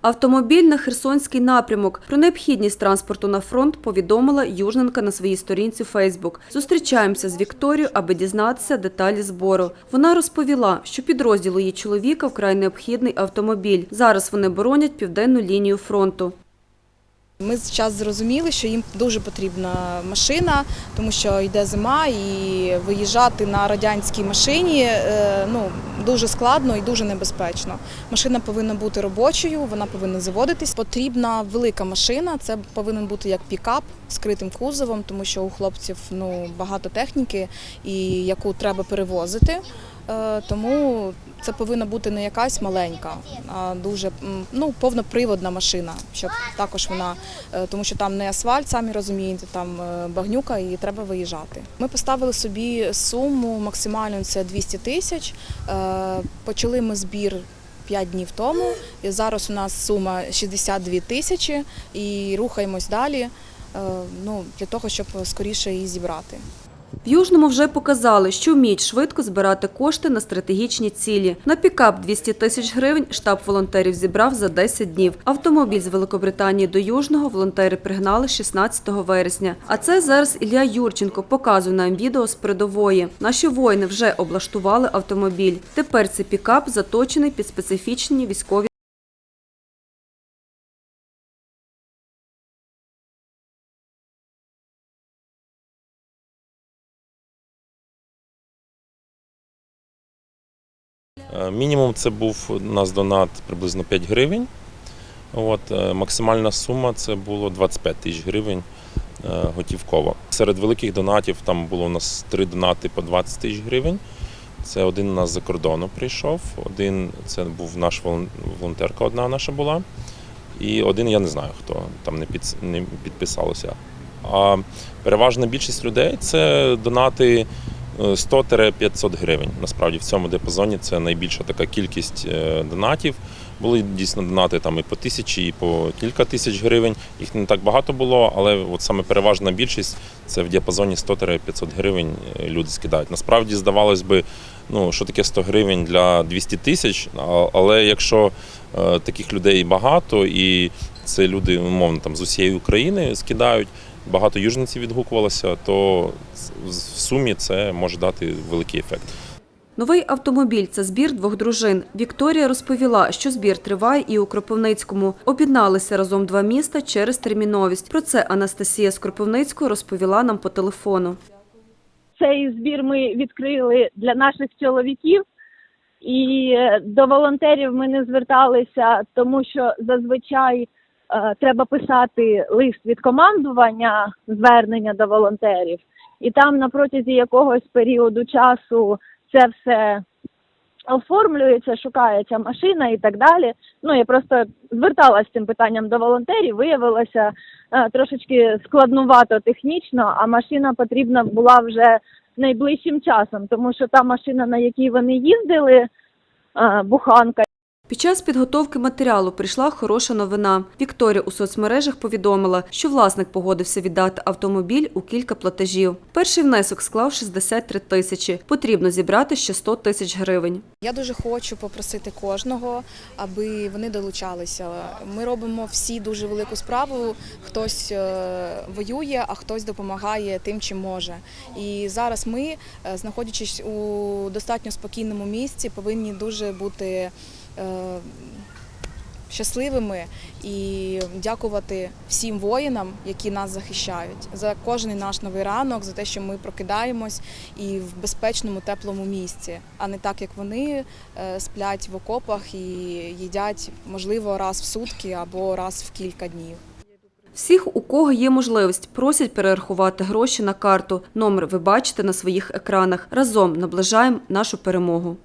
Автомобіль на Херсонський напрямок. Про необхідність транспорту на фронт повідомила Южненка на своїй сторінці Фейсбук. Зустрічаємося з Вікторією, аби дізнатися деталі збору. Вона розповіла, що підрозділу її чоловіка вкрай необхідний автомобіль. Зараз вони боронять південну лінію фронту. Ми зараз зрозуміли, що їм дуже потрібна машина, тому що йде зима, і виїжджати на радянській машині е, ну, дуже складно і дуже небезпечно. Машина повинна бути робочою, вона повинна заводитись. Потрібна велика машина, це повинен бути як пікап з скритим кузовом, тому що у хлопців ну, багато техніки, і яку треба перевозити. Е, Тому це повинна бути не якась маленька, а дуже ну, повноприводна машина, щоб також вона, е, тому що там не асфальт, самі розумієте, там е, багнюка і треба виїжджати. Ми поставили собі суму максимальну це 200 тисяч. Почали ми збір 5 днів тому. І зараз у нас сума 62 тисячі і рухаємось далі. Ну, для того, щоб скоріше її зібрати. В Южному вже показали, що вміють швидко збирати кошти на стратегічні цілі. На пікап 200 тисяч гривень штаб волонтерів зібрав за 10 днів. Автомобіль з Великобританії до Южного волонтери пригнали 16 вересня. А це зараз Ілля Юрченко показує нам відео з передової. Наші воїни вже облаштували автомобіль. Тепер цей пікап заточений під специфічні військові Мінімум це був у нас донат приблизно 5 гривень. От, е, максимальна сума це було 25 тисяч гривень е, готівково. Серед великих донатів там було у нас три донати по 20 тисяч гривень. Це один у нас за кордону прийшов, один це був наш волонтерка, одна наша була. І один я не знаю хто там не, під, не підписалося. А переважна більшість людей це донати е, 100-500 гривень. Насправді в цьому диапазоні це найбільша така кількість е, донатів. Були дійсно донати там і по тисячі, і по кілька тисяч гривень. Їх не так багато було, але от саме переважна більшість це в діапазоні 100-500 гривень е, люди скидають. Насправді здавалось би, ну що таке 100 гривень для 200 тисяч, але якщо е, таких людей багато, і це люди умовно там з усієї України скидають. Багато южниці відгукувалося, то в сумі це може дати великий ефект. Новий автомобіль це збір двох дружин. Вікторія розповіла, що збір триває і у Кропивницькому. Об'єдналися разом два міста через терміновість. Про це Анастасія з Кропивницького розповіла нам по телефону. цей збір ми відкрили для наших чоловіків, і е, до волонтерів ми не зверталися, тому що зазвичай треба писати лист від командування звернення до волонтерів, і там на протязі якогось періоду часу це все оформлюється, шукається машина і так далі. Ну я просто зверталася з цим питанням до волонтерів. Виявилося е, трошечки складнувато технічно, а машина потрібна була вже найближчим часом, тому що та машина, на якій вони їздили, е, буханка. Під час підготовки матеріалу прийшла хороша новина. Вікторія у соцмережах повідомила, що власник погодився віддати автомобіль у кілька платежів. Перший внесок склав 63 тисячі. Потрібно зібрати ще 100 тисяч гривень. Я дуже хочу попросити кожного, аби вони долучалися. Ми робимо всі дуже велику справу. Хтось е, воює, а хтось допомагає тим, чим може. І зараз ми, е, знаходячись у достатньо спокійному місці, повинні дуже бути щасливими і дякувати всім воїнам, які нас захищають, за кожен наш новий ранок, за те, що ми прокидаємось і в безпечному теплому місці, а не так, як вони е, сплять в окопах і їдять, можливо, раз в сутки або раз в кілька днів. Всіх, у кого є можливість, просять перерахувати гроші на карту. Номер ви бачите на своїх екранах. Разом наближаємо нашу перемогу.